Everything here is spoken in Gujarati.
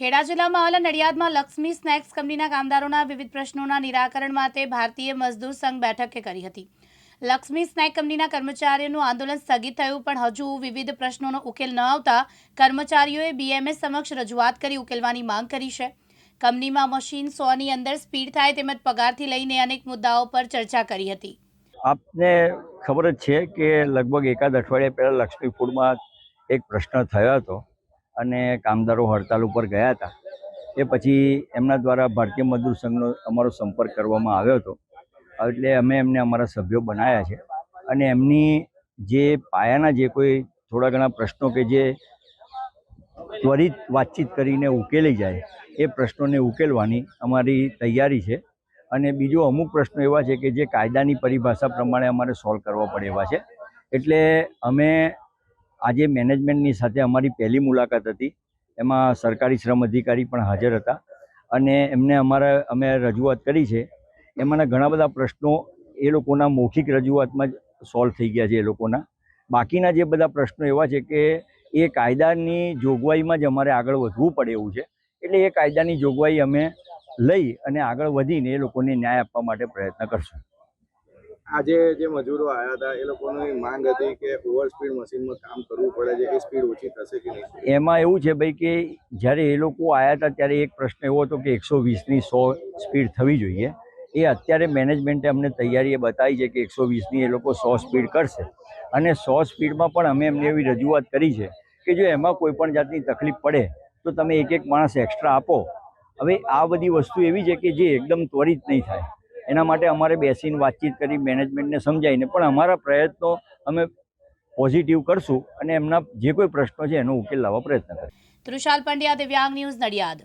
ખેડા જિલ્લામાં આવેલા નડિયાદમાં લક્ષ્મી સ્નેક્સ કંપનીના કામદારોના વિવિધ પ્રશ્નોના નિરાકરણ માટે ભારતીય મજદૂર સંઘ બેઠકે કરી હતી. લક્ષ્મી સ્નેક કંપનીના કર્મચારીઓનું આંદોલન સ્થગિત થયું, પણ હજુ વિવિધ પ્રશ્નોનો ઉકેલ ન આવતા કર્મચારીઓએ બીએમએસ સમક્ષ રજૂઆત કરી ઉકેલવાની માંગ કરી છે. કંપનીમાં મશીન સોની અંદર સ્પીડ થાય તેમજ પગારથી લઈને અનેક મુદ્દાઓ પર ચર્ચા કરી હતી. આપને ખબર જ છે કે લગભગ એકાદ અઠવાડિયા પહેલાં લક્ષ્મી ફૂડમાં એક પ્રશ્ન થયો હતો. અને કામદારો હડતાલ ઉપર ગયા હતા. એ પછી એમના દ્વારા ભારતીય મજદૂર સંઘનો અમારો સંપર્ક કરવામાં આવ્યો હતો. એટલે અમે એમને અમારા સભ્યો બનાવ્યા છે. અને એમની જે પાયાના જે કોઈ થોડા ઘણા પ્રશ્નો કે જે ત્વરિત વાતચીત કરીને ઉકેલી જાય, એ પ્રશ્નોને ઉકેલવાની અમારી તૈયારી છે. અને બીજો અમુક પ્રશ્નો એવા છે કે જે કાયદાની પરિભાષા પ્રમાણે અમારે સોલ્વ કરવા પડે એવા છે. એટલે અમે આજે મેનેજમેન્ટની સાથે અમારી પહેલી મુલાકાત હતી. એમાં સરકારી શ્રમ અધિકારી પણ હાજર હતા અને એમને અમારા, અમે રજૂઆત કરી છે. એમાંના ઘણા બધા પ્રશ્નો એ લોકોના મૌખિક રજૂઆતમાં જ સોલ્વ થઈ ગયા છે એ લોકોના. બાકીના જે બધા પ્રશ્નો એવા છે કે એ કાયદાની જોગવાઈમાં જ અમારે આગળ વધવું પડે એવું છે. એટલે એ કાયદાની જોગવાઈ અમે લઈ અને આગળ વધીને એ લોકોને ન્યાય આપવા માટે પ્રયત્ન કરશું. આજે જે મજૂરો આવ્યા હતા, એ લોકોની માંગ હતી કે ઓવર સ્પીડ મશીનમાં કામ કરવું પડે છે, એ સ્પીડ ઓછી થશે કે નહીં? એમાં એવું છે ભાઈ કે જ્યારે એ લોકો આવ્યા હતા, ત્યારે એક પ્રશ્ન એવો હતો કે એકસો વીસની સો સ્પીડ થવી જોઈએ. એ અત્યારે મેનેજમેન્ટે અમને તૈયારી એ બતાવી છે કે એકસો વીસની એ લોકો સો સ્પીડ કરશે. અને સો સ્પીડમાં પણ અમે એમને એવી રજૂઆત કરી છે કે જો એમાં કોઈ પણ જાતની તકલીફ પડે, તો તમે એક એક માણસ એક્સ્ટ્રા આપો. હવે આ બધી વસ્તુ એવી છે કે જે એકદમ ત્વરિત નહીં થાય. એના માટે અમારે બેસીને વાતચીત કરી મેનેજમેન્ટને સમજાવીને, પણ અમારા પ્રયત્નો અમે પોઝિટિવ કરશું અને એમના જે કોઈ પ્રશ્નો છે એનો ઉકેલ લાવવા પ્રયત્ન કરીશું. તૃષાલ પંડ્યા, દિવ્યાંગ ન્યૂઝ નડિયાદ.